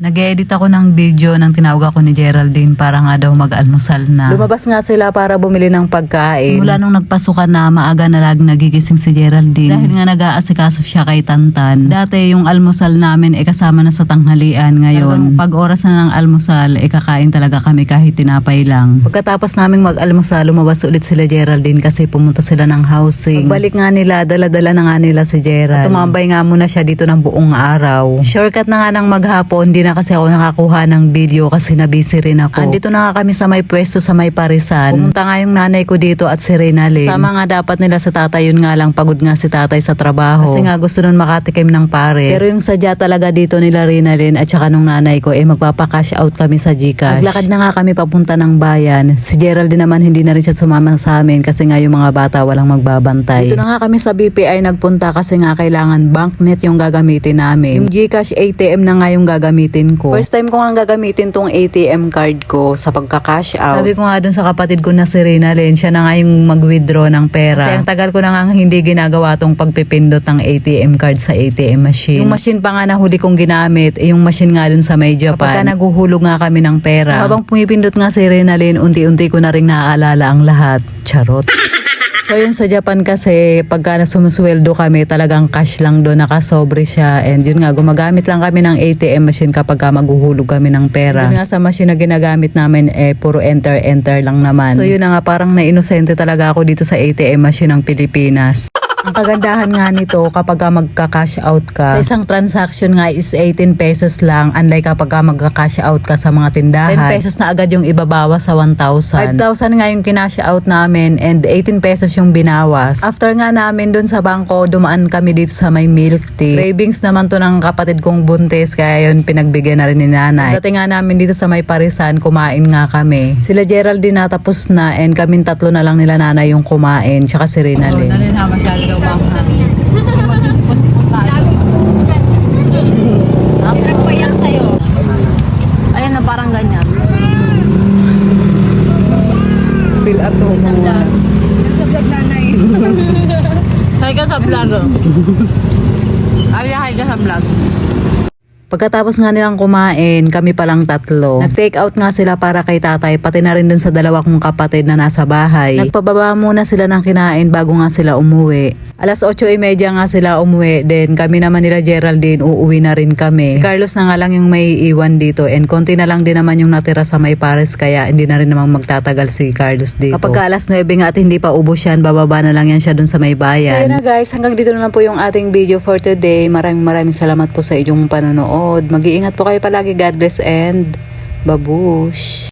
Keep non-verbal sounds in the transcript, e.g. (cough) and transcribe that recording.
Nag-edit ako ng video nang tinawag ako ni Geraldine para nga daw mag-almusal na. Lumabas nga sila para bumili ng pagkain. Simula nung nagpasukan na maaga na lag nagigising si Geraldine. Dahil nga nag-aasikaso siya kay Tantan. Dati yung almusal namin ay kasama na sa tanghalian ngayon. Pag oras na ng almusal, ay kakain talaga kami kahit tinapay lang. Pagkatapos naming mag-almusal, lumabas ulit sila Geraldine kasi pumunta sila ng housing. Pagbalik nga nila, dala-dala na nga nila si Gerald. At tumambay nga muna siya dito ng buong araw. Shortcut na nga ng maghapon, di na kasi ako nakakuha ng video kasi nabisi rin ako. Andito na nga kami sa may pwesto sa may parisan. Pumunta nga yung nanay ko dito at si Renalyn. Sama nga dapat nila sa tatay, yun nga lang pagod nga si tatay sa trabaho. Kasi nga gusto nun makatikim ng pares. Pero yung sadya talaga dito nila Renalyn at saka nung nanay ko, eh magpapakash out kami sa Gcash. Naglakad na nga kami papunta ng bayan. Si Gerald din naman hindi na rin siya sumama sa amin kasi nga yung mga bata walang magbabantay. Dito na nga kami sa BPI nagpunta kasi nga kailangan banknet yung gagamitin namin. Yung Gcash ATM na nga yung gagamitin ko. First time ko nga gagamitin tong ATM card ko sa pagka-cash out. Sabi ko nga dun sa kapatid ko na si Rinalyn, siya na nga yung mag-withdraw ng pera. Kasi ang tagal ko na nga hindi ginagawa tong pagpipindot ng ATM card sa ATM machine. Yung machine pa nga na huli kong ginamit, eh, yung machine nga dun sa may Japan. Kapag naguhulog nga kami ng pera. Habang pumipindot nga si Rinalyn, unti-unti ko na rin naaalala ang lahat. Charot. (laughs) So yun sa Japan kasi pagka na sumusweldo kami talagang cash lang doon nakasobre siya and yun nga gumagamit lang kami ng ATM machine kapag ka maghuhulog kami ng pera. Yun nga sa machine na ginagamit namin eh puro enter enter lang naman. So yun na nga parang nainosente talaga ako dito sa ATM machine ng Pilipinas. Ang kagandahan nga nito kapag ka magka-cash out ka, sa isang transaction nga is 18 pesos lang unlike kapag ka magka-cash out ka sa mga tindahan. 10 pesos na agad yung ibabawas sa 1,000. 5,000 nga yung kinash out namin and 18 pesos yung binawas. After nga namin dun sa bangko, dumaan kami dito sa may milk tea. Cravings naman to ng kapatid kong buntis kaya yun pinagbigyan na rin ni nanay. Dati nga namin dito sa may parisan, kumain nga kami. Sila Geraldine natapos na and kaming tatlo na lang nila nanay yung kumain tsaka si Rinalyn. Masyado daw bang Magsisipot-sipot tayo. Nagpayak kayo. Ayun na parang ganyan. Feel at home. Nagpa-vlog nanay. Hay ka sa vlog. Ay, hay ka sa vlog. Pagkatapos nga nilang kumain, kami palang tatlo. Nag-take out nga sila para kay tatay, pati na rin dun sa dalawa kong kapatid na nasa bahay. Nagpababa muna sila ng kinain bago nga sila umuwi. Alas 8.30 nga sila umuwi, then kami naman nila Geraldine, uuwi na rin kami. Si Carlos na nga lang yung may iwan dito, and konti na lang din naman yung natira sa may pares, kaya hindi na rin namang magtatagal si Carlos dito. Kapag alas 9 nga at hindi pa ubos yan, bababa na lang yan siya dun sa may bayan. So na guys, hanggang dito na lang po yung ating video for today. Maraming maraming salamat po sa inyong panonood. Mag-iingat po kayo palagi. God bless and babush.